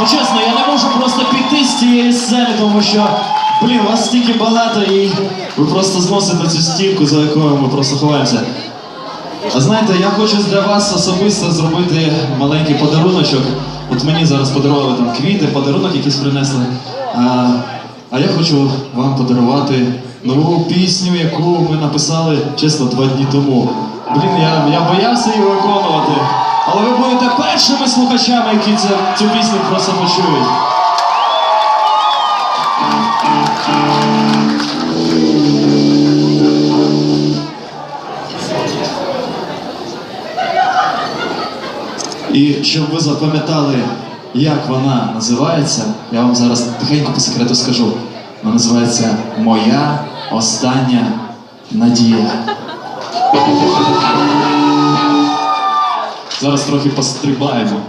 Ну чесно, я не можу просто піти з цієї сцени, тому що, блін, вас стільки багато і ви просто зносите цю стінку, за якою ми просто ховаємося. А знаєте, я хочу для вас особисто зробити маленький подаруночок. От мені зараз подарували там квіти, подарунок якийсь принесли. А, а я хочу вам подарувати нову пісню, яку ми написали, чесно, два дні тому. Блін, я, я боявся її виконувати. Але ви будете першими слухачами, які цю, цю пісню просто почують. І щоб ви запам'ятали, як вона називається, я вам зараз тихенько по секрету скажу. Вона називається Моя остання надія. Зараз трохи пострибаємо.